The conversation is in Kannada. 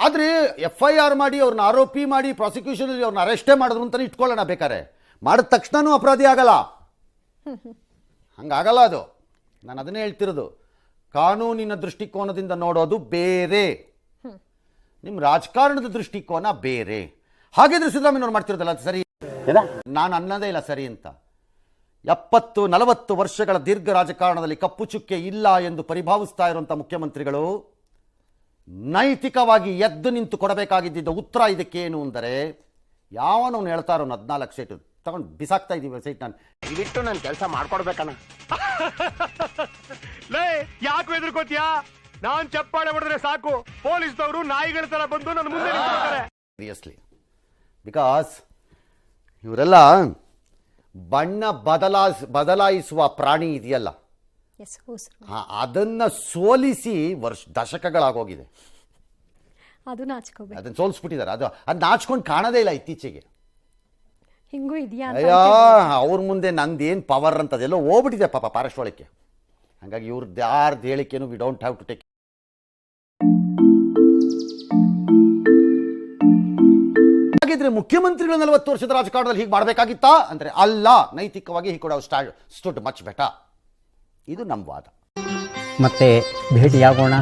ಆದ್ರೆ ಎಫ್ ಐ ಆರ್ ಮಾಡಿ ಅವ್ರನ್ನ ಆರೋಪಿ ಮಾಡಿ ಪ್ರಾಸಿಕ್ಯೂಷನ್ ಅವ್ರನ್ನ ಅರೆಸ್ಟೇ ಮಾಡಿದ್ರು ಅಂತಾನೆ ಇಟ್ಕೊಳ್ಳೋಣ ಬೇಕಾರೆ ಮಾಡಿದ ತಕ್ಷಣನೂ ಅಪರಾಧಿ ಆಗಲ್ಲ. ಹಂಗಾಗಲ್ಲ ಅದು. ನಾನು ಅದನ್ನೇ ಹೇಳ್ತಿರೋದು. ಕಾನೂನಿನ ದೃಷ್ಟಿಕೋನದಿಂದ ನೋಡೋದು ಬೇರೆ. ನಿಮ್ಮ ರಾಜಕಾರಣದ ದೃಷ್ಟಿಕೋನ ಬೇರೆ. ಹಾಗಿದ್ರೆ ಸಿದ್ದರಾಮಯ್ಯವ್ರು ಮಾಡ್ತಿರೋದಲ್ಲ ಅದು ಸರಿ? ನಾನು ಅನ್ನೋದೇ ಇಲ್ಲ ಸರಿ ಅಂತ. ಎಪ್ಪತ್ತು ನಲವತ್ತು ವರ್ಷಗಳ ದೀರ್ಘ ರಾಜಕಾರಣದಲ್ಲಿ ಕಪ್ಪು ಚುಕ್ಕೆ ಇಲ್ಲ ಎಂದು ಪರಿಭಾವಿಸ್ತಾ ಇರುವಂಥ ಮುಖ್ಯಮಂತ್ರಿಗಳು ನೈತಿಕವಾಗಿ ಎದ್ದು ನಿಂತು ಕೊಡಬೇಕಾಗಿದ್ದ ಉತ್ತರ ಇದಕ್ಕೇನು ಅಂದರೆ ಯಾವನು ಹೇಳ್ತಾರೋ ಹದಿನಾಲ್ಕು ಸೀಟು ತಗೊಂಡು ಬಿಸಾಕ್ತಾ ಇದ್ದೀವಿ ಸೀಟ್ ನಾನು. ದಯವಿಟ್ಟು ನನ್ನ ಕೆಲಸ ಮಾಡ್ಕೊಡ್ಬೇಕಣ್ಣ. ಲೇ ಯಾಕೆ ಹೆದರ್ಕೋತಿಯಾ? ನಾನು ಚಪ್ಪಾಳೆ ಹೊಡೆದ್ರೆ ಸಾಕು. ಪೊಲೀಸ್ದವರು ನಾಯಿಗಳ ತರ ಬಂದು ನನ್ನ ಮುಂದೆ ನಿಂತ್ಕೊಳ್ತಾರೆ. ಸೀರಿಯಸ್ಲಿ ಬಿಕಾಸ್ ಇವರೆಲ್ಲ ಬಣ್ಣ ಬದಲಾಯಿಸ್ ಬದಲಾಯಿಸುವ ಪ್ರಾಣಿ ಇದೆಯಲ್ಲ. ಅದನ್ನ ಸೋಲಿಸಿ ವರ್ಷ ದಶಕಗಳಾಗೋಗಿದೆ. ಅದು ನಾಚ್ಕೋಬೇಕು. ಅದನ್ನ ಸೋಲಿಸ್ಬಿಟ್ಟಿದ್ದಾರೆ. ಅದು ಅದು ನಾಚ್ಕೊಂಡು ಕಾಣದೇ ಇಲ್ಲ ಇತ್ತೀಚೆಗೆ. ಹಿಂಗೂ ಇದೆಯಾ ಅಂತ ಅಯ್ಯೋ ಅವ್ರ ಮುಂದೆ ನಂದೇನ್ ಪವರ್ ಅಂತದೆಲ್ಲೋ ಹೋಗ್ಬಿಟ್ಟಿದೆ ಪಾಪ ಪಾರೆಸ್ಟ್ ಒಳಕ್ಕೆ ಹಾಗಾಗಿ ಇವ್ರದ್ದು ಯಾರ್ದು ಹೇಳಿಕೆನು we don't have to take ಹಾಗಿದ್ರೆ ಮುಖ್ಯಮಂತ್ರಿಗಳು ನಲವತ್ತು ವರ್ಷದ ರಾಜಕಾರಣದಲ್ಲಿ ಹೀಗೆ ಮಾಡಬೇಕಾಗಿತ್ತಾ? ಅಂದ್ರೆ ಅಲ್ಲ ನೈತಿಕವಾಗಿ ಹಿ ಕೂಡ ಸ್ಟಾ ಸ್ಟುಡ್ ಮಚ್ ಬೆಟ ಇದು ನಮ್ಮ ವಾದ. ಮತ್ತೆ ಭೇಟಿಯಾಗೋಣ.